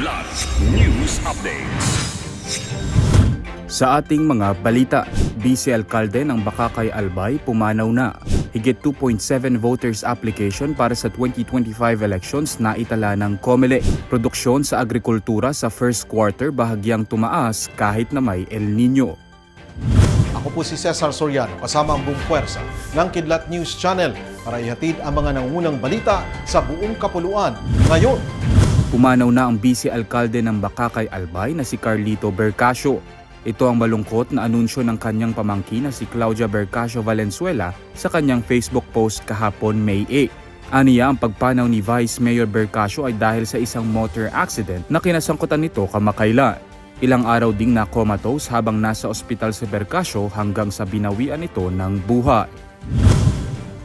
Kidlat News Updates. Sa ating mga balita, Vice Alkalde ng Bakakay Albay pumanaw na. Higit 2.7 voters application para sa 2025 elections na itala ng COMELEC. Produksyon sa agrikultura sa first quarter bahagyang tumaas kahit na may El Nino. Ako po si Cesar Soriano kasama ang buong puwersa ng Kidlat News Channel para ihatid ang mga nangunang balita sa buong kapuluan. Ngayon, Pumanaw na ang Vice Alkalde ng Bakakay Albay na si Carlito Bercasio. Ito ang malungkot na anunsyo ng kanyang pamangkin na si Claudia Bercasio Valenzuela sa kanyang Facebook post kahapon May 8. Aniya ang pagpanaw ni Vice Mayor Bercasio ay dahil sa isang motor accident na kinasangkutan nito kamakailan. Ilang araw ding na comatose habang nasa ospital si Bercasio hanggang sa binawian ito ng buhay.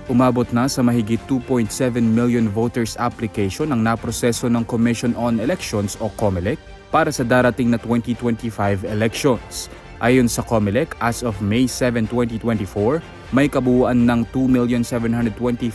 Umabot na sa mahigit 2.7 million voters application ang naproseso ng Commission on Elections o COMELEC para sa darating na 2025 elections. Ayon sa COMELEC, as of May 7, 2024, may kabuuan ng 2,725,085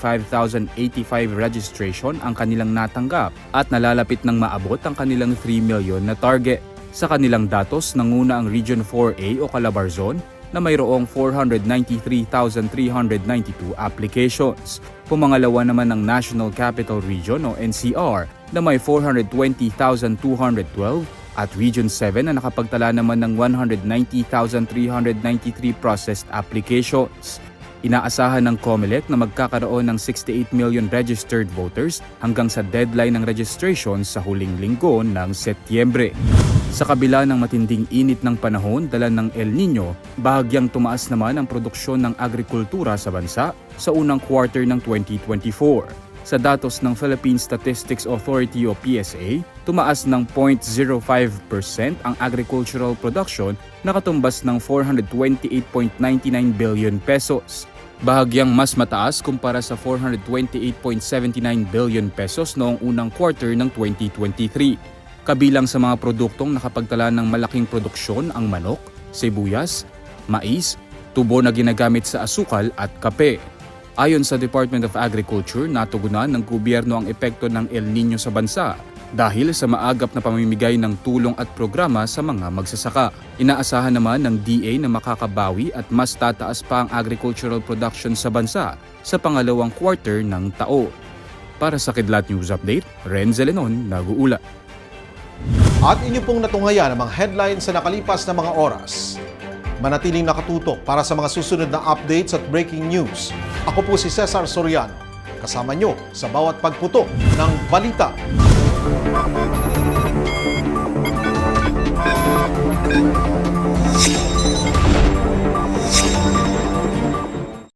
registration ang kanilang natanggap at nalalapit ng maabot ang kanilang 3 million na target. Sa kanilang datos, nanguna ang Region 4A o Calabarzon na mayroong 493,392 applications. Pumangalawa naman ang National Capital Region o NCR na may 420,212 at Region 7 na nakapagtala naman ng 190,393 processed applications. Inaasahan ng COMELEC na magkakaroon ng 68 million registered voters hanggang sa deadline ng registration sa huling linggo ng Setyembre. Sa kabila ng matinding init ng panahon dala ng El Nino, bahagyang tumaas naman ang produksyon ng agrikultura sa bansa sa unang quarter ng 2024. Sa datos ng Philippine Statistics Authority o PSA, tumaas ng 0.05% ang agricultural production na katumbas ng 428.99 billion pesos. Bahagyang mas mataas kumpara sa 428.79 billion pesos noong unang quarter ng 2023. Kabilang sa mga produktong nakapagtala ng malaking produksyon ang manok, sibuyas, mais, tubo na ginagamit sa asukal at kape. Ayon sa Department of Agriculture, natugunan ng gobyerno ang epekto ng El Nino sa bansa dahil sa maagap na pamimigay ng tulong at programa sa mga magsasaka. Inaasahan naman ng DA na makakabawi at mas tataas pa ang agricultural production sa bansa sa pangalawang quarter ng tao. Para sa Kidlat News Update, Ren Zelenon, nag-uula. at inyo pong natunghayan ang mga headlines sa nakalipas na mga oras. Manatiling nakatutok para sa mga susunod na updates at breaking news. Ako po si Cesar Soriano, kasama nyo sa bawat pagputok ng balita. Música